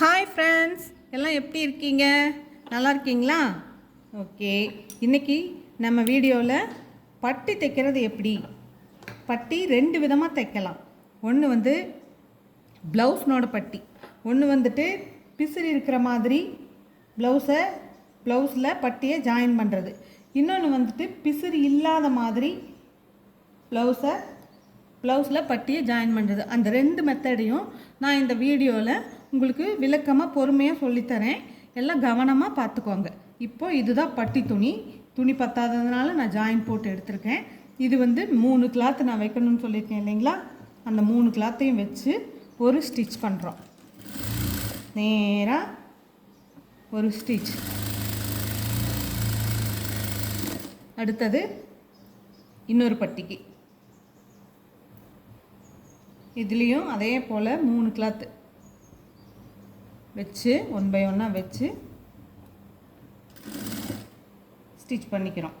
Hi friends எல்லாம் எப்படி இருக்கீங்க? நல்லா இருக்கீங்களா? ஓகே இன்றைக்கி நம்ம வீடியோவில் பட்டி தைக்கிறது எப்படி? பட்டி ரெண்டு விதமாக தைக்கலாம். ஒன்று வந்து ப்ளவுஸ்னோட பட்டி. ஒன்று வந்துட்டு பிசிறி இருக்கிற மாதிரி ப்ளவுஸை ப்ளவுஸில் பட்டியை ஜாயின் பண்ணுறது இன்னொன்று வந்துட்டு பிசிறி இல்லாத மாதிரி ப்ளவுஸை ப்ளவுஸில் பட்டியை ஜாயின் பண்ணுறது அந்த ரெண்டு மெத்தடையும் நான் இந்த வீடியோவில் உங்களுக்கு விளக்கமாக பொறுமையாக சொல்லித்தரேன். எல்லாம் கவனமாக பார்த்துக்கோங்க. இப்போ இதுதான் பட்டி துணி. துணி பத்தாததுனால நான் ஜாயின் போட்டு எடுத்திருக்கேன். இது வந்து மூணு கிளாத் நான் வைக்கணும்னு சொல்லியிருக்கேன் இல்லைங்களா? அந்த மூணு கிளாத்தையும் வச்சு ஒரு ஸ்டிச் பண்ணுறோம் நேராக ஒரு ஸ்டிச் அடுத்தது இன்னொரு பட்டிக்கு. இதுலேயும் அதே போல் மூணு கிளாத்து வச்சு ஒன் பை ஒன்னாக வச்சு ஸ்டிச் பண்ணிக்கிறோம்.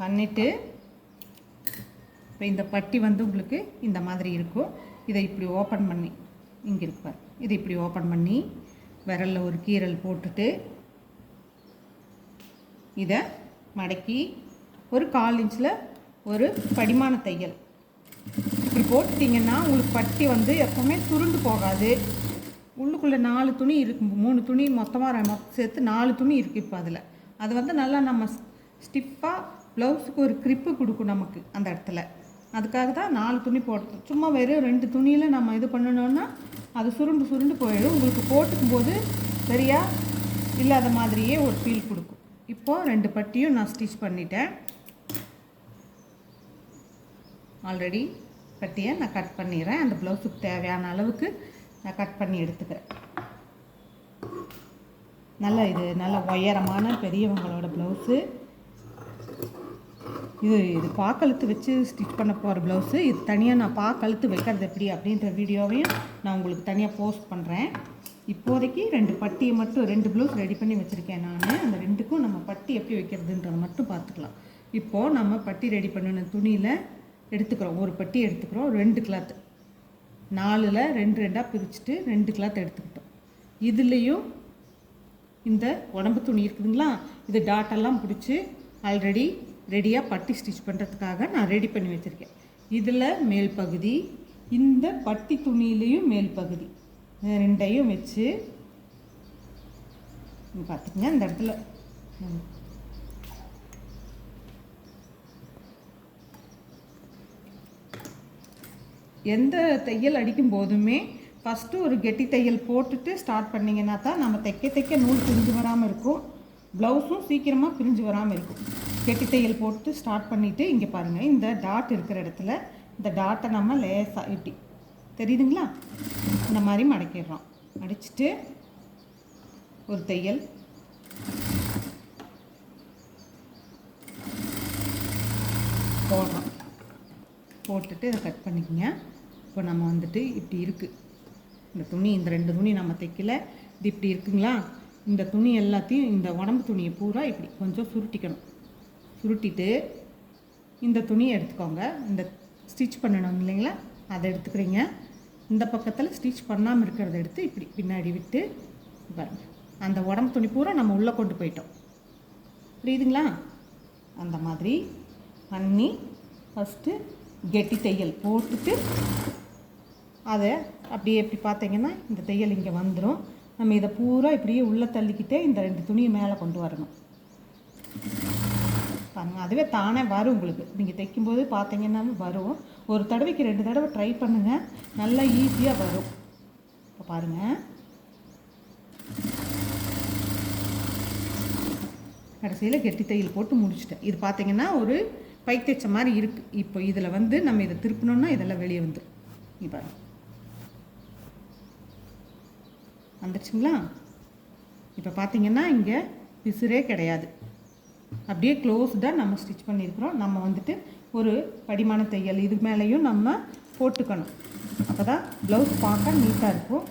பண்ணிவிட்டு இப்போ இந்த பட்டி வந்து உங்களுக்கு இந்த மாதிரி இருக்கும். இதை இப்படி ஓப்பன் பண்ணி இங்கே இருப்பார் இதை இப்படி ஓப்பன் பண்ணி விரலில் ஒரு கீரல் போட்டுட்டு இதை மடக்கி ஒரு கால் இன்ச்சில் ஒரு படிமான தையல். இப்படி போட்டுட்டிங்கன்னா உங்களுக்கு பட்டி வந்து எப்போவுமே சுருண்டு போகாது. உள்ளுக்குள்ளே நாலு துணி இருக்கு மூணு துணி மொத்தமாக சேர்த்து நாலு துணி இருக்குது இப்போ அதில். அது வந்து நல்லா நம்ம ஸ்டிஃபாக ப்ளவுஸுக்கு ஒரு க்ரிப்பு கொடுக்கும் நமக்கு அந்த இடத்துல. அதுக்காக தான் நாலு துணி போட்டு சும்மா வெறும் ரெண்டு துணியில் நம்ம இது பண்ணணுன்னா அது சுருண்டு சுருண்டு போயிடும். உங்களுக்கு போட்டுக்கும் போது சரியாக இல்லாத மாதிரியே ஒரு ஃபீல் கொடுக்கும். இப்போது ரெண்டு பட்டியும் நான் ஸ்டிச் பண்ணிட்டேன். ஆல்ரெடி பட்டியை நான் கட் பண்ணிடுறேன். அந்த ப்ளவுஸுக்கு தேவையான அளவுக்கு நான் கட் பண்ணி எடுத்துக்கிறேன். நல்ல இது நல்ல உயரமான பெரியவங்களோட ப்ளவுஸு இது இது பாக்கழுத்து வச்சு ஸ்டிச் பண்ண போகிற ப்ளவுஸு இது தனியாக நான் பாக்கழுத்து வைக்கிறது எப்படி அப்படின்ற வீடியோவையும் நான் உங்களுக்கு தனியாக போஸ்ட் பண்ணுறேன் இப்போதைக்கு ரெண்டு பட்டியை மட்டும் ரெண்டு ப்ளவுஸ் ரெடி பண்ணி வச்சுருக்கேன் நான். அந்த ரெண்டுக்கும் நம்ம பட்டி எப்படி வைக்கிறதுன்றதை மட்டும் பார்த்துக்கலாம். இப்போது நம்ம பட்டி ரெடி பண்ணின துணியில் எடுத்துக்கிறோம். ஒரு பட்டி எடுத்துக்கிறோம். ரெண்டு கிளாத்து நாலில் ரெண்டு ரெண்டாக பிரிச்சுட்டு ரெண்டு கிளாத் எடுத்துக்கிட்டோம். இதுலேயும் இந்த உடம்பு துணி இருக்குதுங்களா? இது டாட்டெல்லாம் பிடிச்சி ஆல்ரெடி ரெடியாக பட்டி ஸ்டிச் பண்ணுறதுக்காக நான் ரெடி பண்ணி வச்சுருக்கேன். இதில் மேல் பகுதி இந்த பட்டி துணியிலையும் மேல் பகுதி. ரெண்டையும் வச்சு பார்த்துக்கங்க இந்த இடத்துல. எந்த தையல் அடிக்கும் போதுமே ஃபஸ்ட்டு ஒரு கெட்டி தையல் போட்டுட்டு ஸ்டார்ட் பண்ணிங்கன்னா தான் நம்ம தைக்க தைக்க நூல் பிரிஞ்சு வராமல் இருக்கும். ப்ளவுஸும் சீக்கிரமாக பிரிஞ்சு வராமல் இருக்கும். கெட்டி தையல் போட்டு ஸ்டார்ட் பண்ணிவிட்டு இங்கே பாருங்கள் இந்த டாட் இருக்கிற இடத்துல இந்த டாட்டை நம்ம லேசாக இப்படி தெரியுதுங்களா? இந்த மாதிரி மடக்கிடுறோம். மடிச்சிட்டு ஒரு தையல். போடுறோம். போட்டுட்டு இதை கட் பண்ணிக்கோங்க. இப்போ நம்ம வந்துட்டு இப்படி இருக்குது இந்த துணி இந்த ரெண்டு துணி நம்ம தைக்கல. இது இப்படி இருக்குங்களா? இந்த துணி எல்லாத்தையும் இந்த உடம்பு துணியை பூரா இப்படி கொஞ்சம் சுருட்டிக்கணும். சுருட்டிட்டு இந்த துணியை எடுத்துக்கோங்க. இந்த ஸ்டிச் பண்ணணும் இல்லைங்களா? அதை எடுத்துக்கிறீங்க. இந்த பக்கத்தில் ஸ்டிச் பண்ணாமல் இருக்கிறத எடுத்து இப்படி பின்னாடி விட்டு பாருங்க. அந்த உடம்பு துணி பூரா நம்ம உள்ளே கொண்டு போயிட்டோம். புரியுதுங்களா? அந்த மாதிரி பண்ணி ஃபஸ்ட்டு கெட்டி தையல் போட்டுட்டு அதை அப்படியே இப்படி பார்த்தீங்கன்னா இந்த தையல் இங்கே வந்துடும் நம்ம இதை பூரா இப்படியே உள்ளே தள்ளிக்கிட்டே இந்த ரெண்டு துணியை மேலே கொண்டு வரணும். பாருங்கள் அதுவே தானே வரும் உங்களுக்கு. நீங்கள் தைக்கும்போது பார்த்தீங்கன்னா வரும். ஒரு தடவைக்கு ரெண்டு தடவை ட்ரை பண்ணுங்கள் நல்லா ஈஸியாக வரும். இப்போ பாருங்கள் கடைசியில் கெட்டி தையல் போட்டு முடிச்சிட்டேன். இது பார்த்தீங்கன்னா ஒரு பைக் தைச்ச மாதிரி இருக்குது இப்போ இதில் வந்து நம்ம இதை திருப்பினோம்னா இதெல்லாம் வெளியே வந்துடும் நீ பாரு. வந்துடுச்சுங்களா இப்போ பார்த்தீங்கன்னா இங்கே பிசுரே கிடையாது. அப்படியே க்ளோஸ்டாக நம்ம ஸ்டிச் பண்ணியிருக்கிறோம். நம்ம வந்துட்டு ஒரு படிமான தையல் இது மேலேயும் நம்ம போட்டுக்கணும். அப்போ தான் ப்ளவுஸ் பார்க்க நீட்டாக இருக்கும்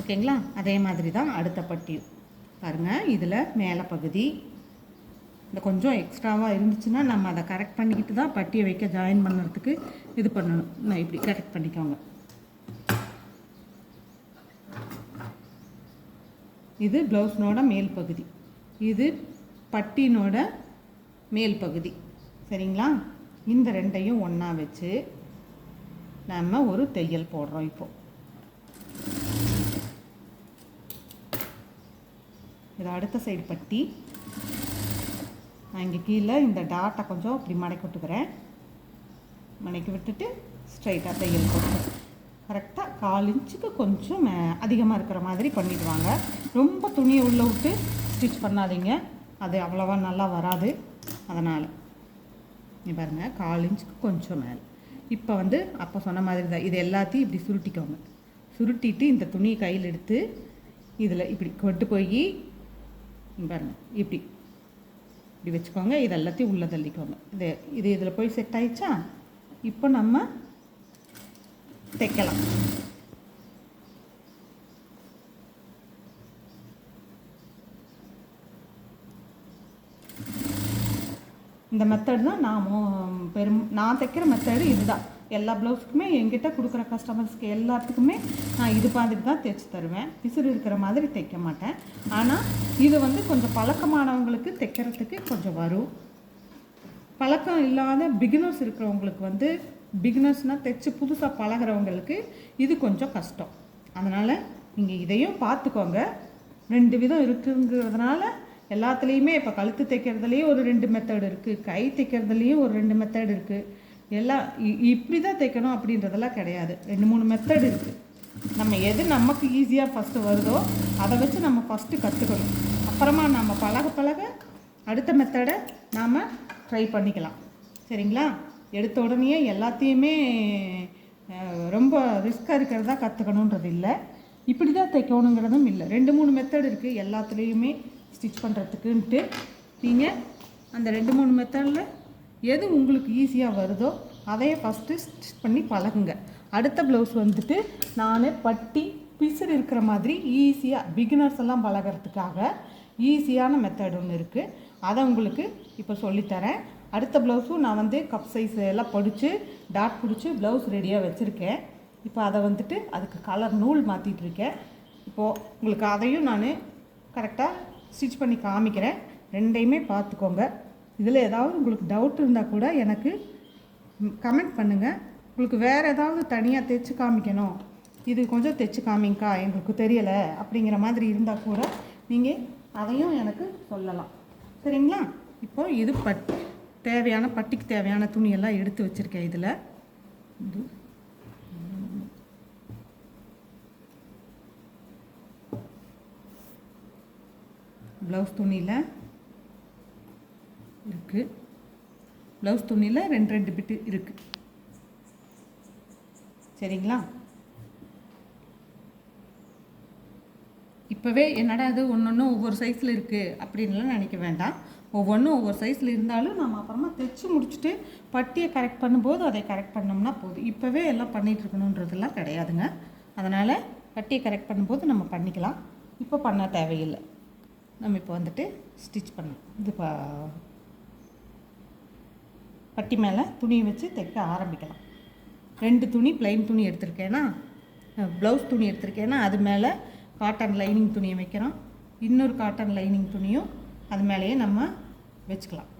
ஓகேங்களா அதே மாதிரி தான் அடுத்த பட்டியும். பாருங்கள் இதில் மேலே பகுதி. இந்த கொஞ்சம் எக்ஸ்ட்ராவாக இருந்துச்சுன்னா நம்ம அதை கரெக்ட் பண்ணிக்கிட்டு தான் பட்டியை வைக்க ஜாயின் பண்ணுறதுக்கு இது பண்ணணும். நான் இப்படி கரெக்ட் பண்ணிக்கோங்க. இது ப்ளவுஸ்னோட மேல் பகுதி. இது பட்டினோட மேல் பகுதி. சரிங்களா? இந்த ரெண்டையும் ஒன்றா வச்சு நம்ம ஒரு தையல் போடுறோம் இப்போது இது அடுத்த சைடு பட்டி. நான் இங்கே கீழே இந்த டாட்டை கொஞ்சம் இப்படி மடக்கி விட்டுக்கிறேன். மடக்கி விட்டுட்டு ஸ்ட்ரைட்டாக தையல் போட்டுக்கிறேன் கரெக்டாக கால் இன்ச்சுக்கு கொஞ்சம் அதிகமாக இருக்கிற மாதிரி பண்ணிட்டு வாங்க ரொம்ப துணியை உள்ளே விட்டு ஸ்டிச் பண்ணாதீங்க. அது அவ்வளோவா நல்லா வராது. அதனால் நீ பாருங்கள் கால் இன்ச்சுக்கு கொஞ்சம் மேலே. இப்போ வந்து அப்போ சொன்ன மாதிரி தான் இது எல்லாத்தையும் இப்படி சுருட்டிக்கோங்க. சுருட்டிட்டு இந்த துணியை கையில் எடுத்து இதில் இப்படி கொண்டு போய் இங்க பாருங்க இப்படி இப்படி வச்சுக்கோங்க இது எல்லாத்தையும் உள்ளே தள்ளிக்கோங்க. இது இது இதில் போய் செட் ஆயிடுச்சா? இப்போ நம்ம தைக்கலாம். இந்த மெத்தட் தான் நான் பெரும் நான் தைக்கிற மெத்தடு இதுதான். எல்லா ப்ளவுஸுக்குமே என்கிட்ட கொடுக்குற கஸ்டமர்ஸ்க்கு எல்லாத்துக்குமே நான் இது மாதிரி தான் தைச்சி தருவேன். விசிறு இருக்கிற மாதிரி தைக்க மாட்டேன். ஆனால் இது வந்து கொஞ்சம் பழக்கமானவங்களுக்கு தைக்கிறதுக்கு கொஞ்சம் வரும். பழக்கம் இல்லாத பிகினர்ஸ் இருக்கிறவங்களுக்கு வந்து பிகினர்ஸ்னால் தைச்சி புதுசாக பழகுறவங்களுக்கு இது கொஞ்சம் கஷ்டம். அதனால் நீங்கள் இதையும் பார்த்துக்கோங்க. ரெண்டு விதம் இருக்குங்கிறதுனால எல்லாத்துலேயுமே இப்போ கழுத்து தைக்கிறதுலேயும் ஒரு ரெண்டு மெத்தட் இருக்குது கை தைக்கிறதுலேயும் ஒரு ரெண்டு மெத்தட் இருக்குது எல்லாம் இ- இப்படி தான் தைக்கணும் அப்படின்றதெல்லாம் கிடையாது. ரெண்டு மூணு மெத்தட் இருக்குது நம்ம எது நமக்கு ஈஸியாக ஃபஸ்ட்டு வருதோ அதை வச்சு நம்ம ஃபஸ்ட்டு கற்றுக்கணும் அப்புறமா நம்ம பழக பழக அடுத்த மெத்தடை நாம் ட்ரை பண்ணிக்கலாம். சரிங்களா? எடுத்த உடனே எல்லாத்தையுமே ரொம்ப ரிஸ்க்காக இருக்கிறதா கற்றுக்கணுன்றது இல்லை. இப்படி தான் தைக்கணுங்கிறதும் இல்லை. ரெண்டு மூணு மெத்தட் இருக்குது எல்லாத்துலேயுமே ஸ்டிச் பண்ணுறதுக்குன்ட்டு நீங்கள் அந்த ரெண்டு மூணு மெத்தடில் எது உங்களுக்கு ஈஸியாக வருதோ அதையே ஃபஸ்ட்டு ஸ்டிச் பண்ணி பழகுங்க. அடுத்த ப்ளவுஸ் வந்துட்டு நான் பட்டி பிசுறு இருக்கிற மாதிரி ஈஸியாக பிகினர்ஸ் எல்லாம் பழகிறதுக்காக ஈஸியான மெத்தட் ஒன்று இருக்குது அதை உங்களுக்கு இப்போ சொல்லித்தரேன். அடுத்த ப்ளவுஸும் நான் வந்து கப் சைஸ் எல்லாம் படித்து டாட் பிடிச்சி ப்ளவுஸ் ரெடியாக வச்சுருக்கேன். இப்போ அதை வந்துட்டு அதுக்கு கலர் நூல் மாற்றிட்டு இருக்கேன். இப்போது உங்களுக்கு அதையும் நான் கரெக்டாக ஸ்டிச் பண்ணி காமிக்கிறேன். ரெண்டையுமே பார்த்துக்கோங்க இதில் ஏதாவது உங்களுக்கு டவுட் இருந்தால் கூட எனக்கு கமெண்ட் பண்ணுங்கள் உங்களுக்கு வேறு ஏதாவது தனியாக தைச்சு காமிக்கணும். இது கொஞ்சம் தைச்சு காமிங்கக்கா எங்களுக்கு தெரியலை அப்படிங்கிற மாதிரி இருந்தால் கூட நீங்கள் அதையும் எனக்கு சொல்லலாம். சரிங்களா? இப்போ இது பட் தேவையான பட்டிக்கு தேவையான துணியெல்லாம் எடுத்து வச்சுருக்கேன் இதில். இது. ப்ளவுஸ் துணியில். இருக்குது ப்ளவுஸ் துணியில் ரெண்டு ரெண்டு பிட்டு இருக்குது சரிங்களா? இப்போவே என்னடா இது ஒன்று ஒன்று ஒவ்வொரு சைஸில் இருக்குது அப்படின்லாம் நினைக்க வேண்டாம். ஒவ்வொன்றும் ஒவ்வொரு சைஸில் இருந்தாலும் நம்ம அப்புறமா தைச்சு முடிச்சுட்டு பட்டியை கரெக்ட் பண்ணும்போது அதை கரெக்ட் பண்ணோம்னா போதும். இப்போவே எல்லாம் பண்ணிகிட்டு இருக்கணுன்றதுலாம் கிடையாதுங்க. அதனால் பட்டியை கரெக்ட் பண்ணும்போது நம்ம பண்ணிக்கலாம். இப்போ பண்ண தேவையில்லை. நம்ம இப்போ வந்துட்டு ஸ்டிச் பண்ணோம் இது பா பட்டி மேலே துணியை வச்சு தைக்க ஆரம்பிக்கலாம். ரெண்டு துணி ப்ளைன் துணி எடுத்திருக்கேன்னா ப்ளவுஸ் துணி எடுத்திருக்கேன்னா அது மேலே காட்டன் லைனிங் துணியை வைக்கிறோம் இன்னொரு காட்டன் லைனிங் துணியும் அது மேலேயே நம்ம வச்சுக்கலாம்.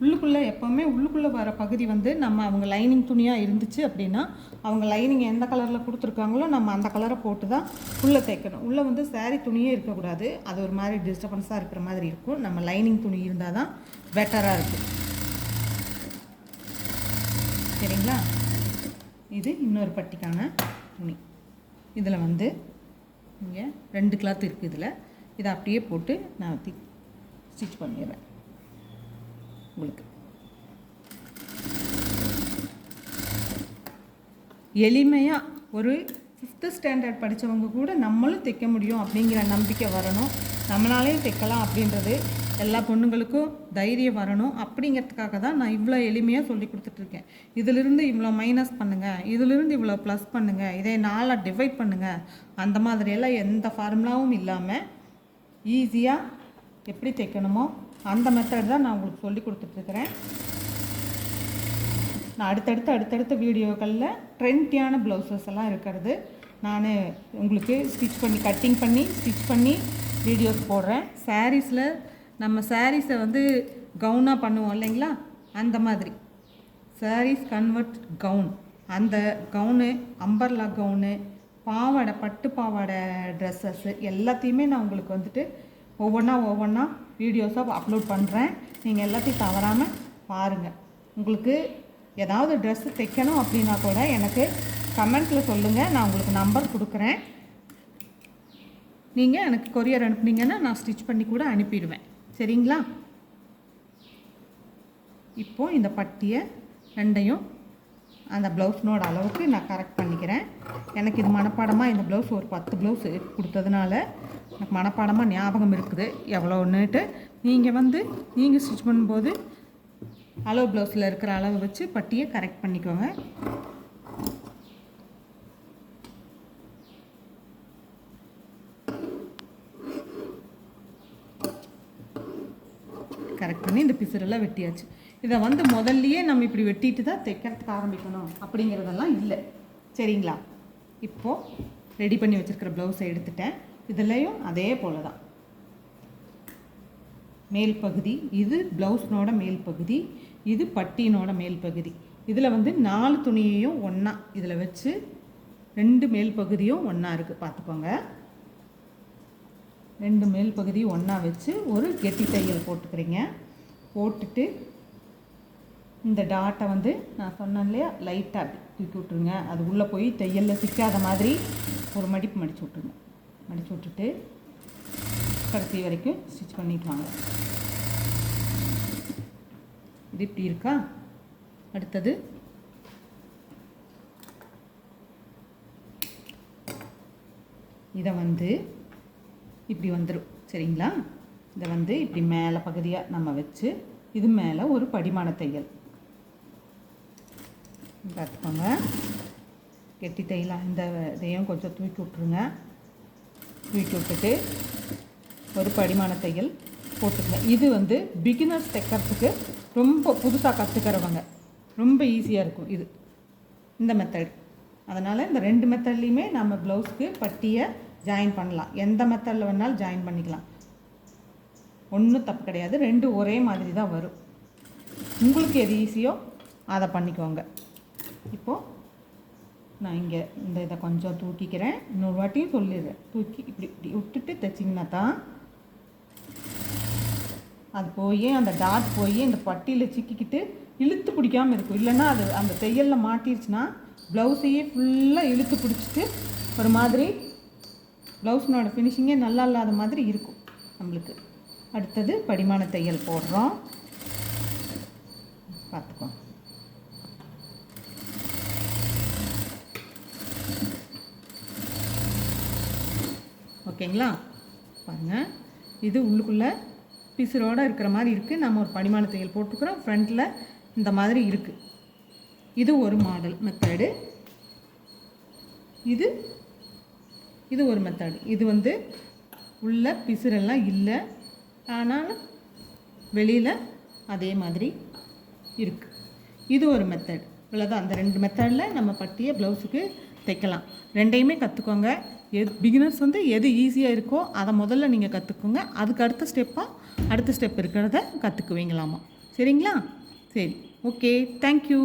உள்ளுக்குள்ளே எப்போவுமே உள்ளுக்குள்ளே வர பகுதி வந்து நம்ம அவங்க லைனிங் துணியாக இருந்துச்சு அப்படின்னா அவங்க லைனிங் எந்த கலரில் கொடுத்துருக்காங்களோ நம்ம அந்த கலரை போட்டு தான் உள்ளே தைக்கணும். உள்ளே வந்து saree துணியே இருக்கக்கூடாது. அது ஒரு மாதிரி டிஸ்டர்பன்ஸாக இருக்கிற மாதிரி இருக்கும். நம்ம லைனிங் துணி இருந்தால் தான் பெட்டராக இருக்கும். சரிங்களா? இது இன்னொரு பட்டிக்கான துணி. இதில் வந்து இங்கே ரெண்டு கிளாத் இருக்குது இதில். இதை அப்படியே போட்டு நான் ஸ்டிச் பண்ணிடுறேன். உங்களுக்கு. எளிமையாக ஒரு ஃபிஃப்த்து ஸ்டாண்டர்ட் படித்தவங்க கூட நம்மளும் தைக்க முடியும் அப்படிங்கிற நம்பிக்கை வரணும். நம்மளாலேயும் தைக்கலாம் அப்படின்றது எல்லா பொண்ணுங்களுக்கும் தைரியம் வரணும். அப்படிங்கிறதுக்காக தான் நான் இவ்வளோ எளிமையாக சொல்லி கொடுத்துட்ருக்கேன். இதிலிருந்து இவ்வளோ மைனஸ் பண்ணுங்கள் இதிலிருந்து இவ்வளோ ப்ளஸ் பண்ணுங்கள் இதை நாளாக டிவைட் பண்ணுங்கள் அந்த மாதிரியெல்லாம் எந்த ஃபார்முலாவும் இல்லாமல் ஈஸியாக எப்படி தைக்கணுமோ அந்த மெத்தட் தான் நான் உங்களுக்கு சொல்லி கொடுத்துட்ருக்குறேன். நான் அடுத்தடுத்து அடுத்தடுத்த வீடியோக்களில் ட்ரெண்டியான ப்ளவுசஸ் எல்லாம் இருக்கிறது. நான் உங்களுக்கு ஸ்டிச் பண்ணி கட்டிங் பண்ணி ஸ்டிச் பண்ணி வீடியோஸ் போடுறேன். சாரீஸில் நம்ம சாரீஸை வந்து கவுனாக பண்ணுவோம் இல்லைங்களா? அந்த மாதிரி. சாரீஸ் கன்வெர்ட் கவுன் அந்த கவுனு அம்பர்லா கவுனு பாவாடை பட்டு பாவாடை ட்ரெஸ்ஸஸ்ஸு எல்லாத்தையுமே நான் உங்களுக்கு வந்துட்டு ஒவ்வொன்றா ஒவ்வொன்றா வீடியோஸாக அப்லோட் பண்ணுறேன் நீங்கள் எல்லாத்தையும் தவறாமல் பாருங்கள் உங்களுக்கு ஏதாவது ட்ரெஸ்ஸு தைக்கணும் அப்படின்னா கூட எனக்கு கமெண்ட்டில் சொல்லுங்கள் நான் உங்களுக்கு நம்பர் கொடுக்குறேன். நீங்கள் எனக்கு கொரியர் அனுப்புனீங்கன்னா நான் ஸ்டிச் பண்ணி கூட அனுப்பிடுவேன். சரிங்களா? இப்போ இந்த பட்டியை ரெண்டையும் அந்த ப்ளவுஸ்னோட அளவுக்கு நான் கரெக்ட் பண்ணிக்கிறேன். எனக்கு இது மனப்பாடமாக இந்த ப்ளவுஸ் ஒரு பத்து ப்ளவுஸ் கொடுத்ததுனால எனக்கு மனப்பாடமாக ஞாபகம் இருக்குது. எவ்வளோன்னுட்டு நீங்கள் வந்து நீங்கள் ஸ்டிச் பண்ணும்போது அளவு ப்ளவுஸில் இருக்கிற அளவு வச்சு பட்டியை கரெக்ட் பண்ணிக்கோங்க. கரெக்ட் பண்ணி இந்த பிசுரெல்லாம் வெட்டியாச்சு. இதை வந்து முதல்லையே நம்ம இப்படி வெட்டிட்டு தான் தைக்கிறதுக்கு ஆரம்பிக்கணும் அப்படிங்கிறதெல்லாம் இல்லை. சரிங்களா? இப்போது ரெடி பண்ணி வச்சுருக்கிற ப்ளவுஸை எடுத்துட்டேன். இதுலேயும் அதே போல தான் மேல் பகுதி இது ப்ளவுஸ்னோட மேல் பகுதி இது பட்டியினோட மேல் பகுதி. இதில் வந்து நாலு துணியையும் ஒன்றா இதில் வச்சு ரெண்டு மேல் பகுதியும் ஒன்றா இருக்குது பார்த்துக்கோங்க. ரெண்டு மேல் பகுதியும் ஒன்றா வச்சு ஒரு கெட்டி தையல் போட்டுக்கிறீங்க. போட்டுட்டு இந்த டாட்டை வந்து நான் சொன்னேன் இல்லையா? லைட்டாக தூக்கி விட்ருங்க அது உள்ளே போய் தையலில் சிக்காத மாதிரி ஒரு மடிப்பு மடித்து விட்ருங்க மடித்து விட்டுட்டு கடைசி வரைக்கும் ஸ்டிச் பண்ணிட்டு வாங்க. இது இப்படி இருக்கா? அடுத்தது இதை வந்து இப்படி வந்துடும் சரிங்களா? இதை வந்து இப்படி மேலே பகுதியாக நம்ம வச்சு இது மேலே ஒரு படிமான தையல். பார்த்துக்கோங்க. கெட்டி தையலாக இந்த இதையும் கொஞ்சம் தூக்கி விட்ருங்க தூக்கி விட்டுட்டு ஒரு படிமான தையல் போட்டுக்கங்க. இது வந்து பிகினர்ஸ் தைக்கிறதுக்கு ரொம்ப புதுசாக கற்றுக்கிறவங்க ரொம்ப ஈஸியாக இருக்கும் இது. இந்த மெத்தட் அதனால் இந்த ரெண்டு மெத்தட்லேயுமே நம்ம ப்ளவுஸ்க்கு பட்டியை ஜாயின் பண்ணலாம். எந்த மெத்தடில் வேணாலும் ஜாயின் பண்ணிக்கலாம். ஒன்றும் தப்பு கிடையாது. ரெண்டு ஒரே மாதிரி தான் வரும். உங்களுக்கு எது ஈஸியோ அதை பண்ணிக்கோங்க. இப்போது நான் இங்கே இந்த இதை கொஞ்சம் தூக்கிக்கிறேன். இன்னொரு வாட்டியும் சொல்லிடுறேன். தூக்கி இப்படி இப்படி விட்டுட்டு தைச்சிங்கன்னா தான் அது போய் அந்த டாட் போய் இந்த பட்டியில் சிக்கிக்கிட்டு இழுத்து பிடிக்காமல் இருக்கும். இல்லைன்னா அது அந்த தையலில் மாட்டிருச்சுன்னா ப்ளவுஸையே ஃபுல்லாக இழுத்து பிடிச்சிட்டு ஒரு மாதிரி ப்ளவுஸ்னோட ஃபினிஷிங்கே நல்லா இல்லாத மாதிரி இருக்கும் நம்மளுக்கு. அடுத்தது படிமான தையல் போடுறோம். பார்த்துக்கோங்க ஓகேங்களா? பாருங்கள் இது உள்ளுக்குள்ளே பிசுரோடு இருக்கிற மாதிரி இருக்குது நம்ம ஒரு பனிமான தையல் போட்டுக்கிறோம் ஃப்ரண்ட்டில் இந்த மாதிரி இருக்குது இது ஒரு மாடல் மெத்தடு இது இது ஒரு மெத்தடு இது வந்து உள்ள பிசுரெல்லாம் இல்லை. ஆனாலும் வெளியில் அதே மாதிரி இருக்குது இது ஒரு மெத்தட் இவ்வளோதான் அந்த ரெண்டு மெத்தடில் நம்ம பட்டியை ப்ளவுஸுக்கு தைக்கலாம். ரெண்டையுமே கற்றுக்கோங்க எது பிகினர்ஸ் வந்து எது ஈஸியாக இருக்கோ அதை முதல்ல நீங்கள் கற்றுக்குங்க அதுக்கு அடுத்த ஸ்டெப்பாக அடுத்த ஸ்டெப் இருக்கிறத கற்றுக்குவீங்களாமா சரிங்களா? சரி. Okay thank you